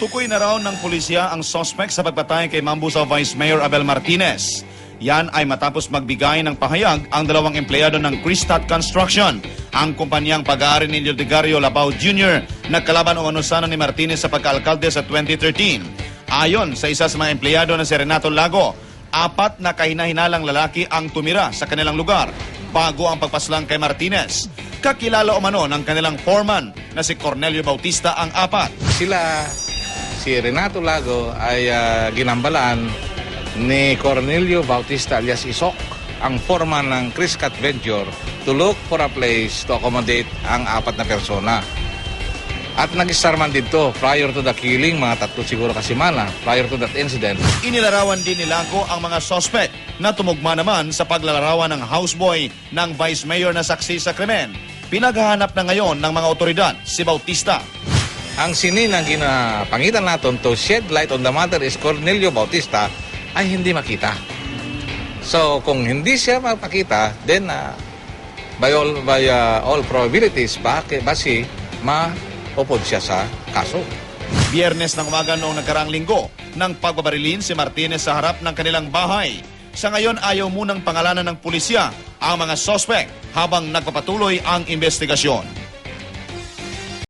Tukoy na raw ng pulisya ang suspect sa pagpatay kay Mambusa Vice Mayor Abel Martinez. Yan ay matapos magbigay ng pahayag ang dalawang empleyado ng Cristat Construction, ang kumpanyang pag-aari ni Ildegario Labao Jr. na kalaban o anusana ni Martinez sa pagkaalkalde sa 2013. Ayon sa isa sa mga empleyado na si Renato Lago, apat na kahinahinalang lalaki ang tumira sa kanilang lugar bago ang pagpaslang kay Martinez. Kakilala umano ng kanilang foreman na si Cornelio Bautista ang apat. Sila, si Renato Lago ay ah, ginambalaan ni Cornelio Bautista alias Isok, ang foreman ng Chris Cat Venture to look for a place to accommodate ang apat na persona. At nag-star man dito prior to the killing, mga tatlo siguro kasi mana, prior to that incident. Inilarawan din ni Lago ang mga suspect na tumugma naman sa paglalarawan ng houseboy ng Vice Mayor na saksi sa krimen. Pinaghahanap na ngayon ng mga otoridad si Bautista. Ang sinin ang ginapangitan natin to shed light on the matter is Cornelio Bautista ay hindi makita. So kung hindi siya mapakita, then uh, by all by uh, all probabilities baki basi maupod siya sa kaso. Biyernes ng umaga noong nagkarang linggo nang pagbabarilin si Martinez sa harap ng kanilang bahay. Sa ngayon ayaw munang pangalanan ng pulisya ang mga suspect habang nagpapatuloy ang investigasyon.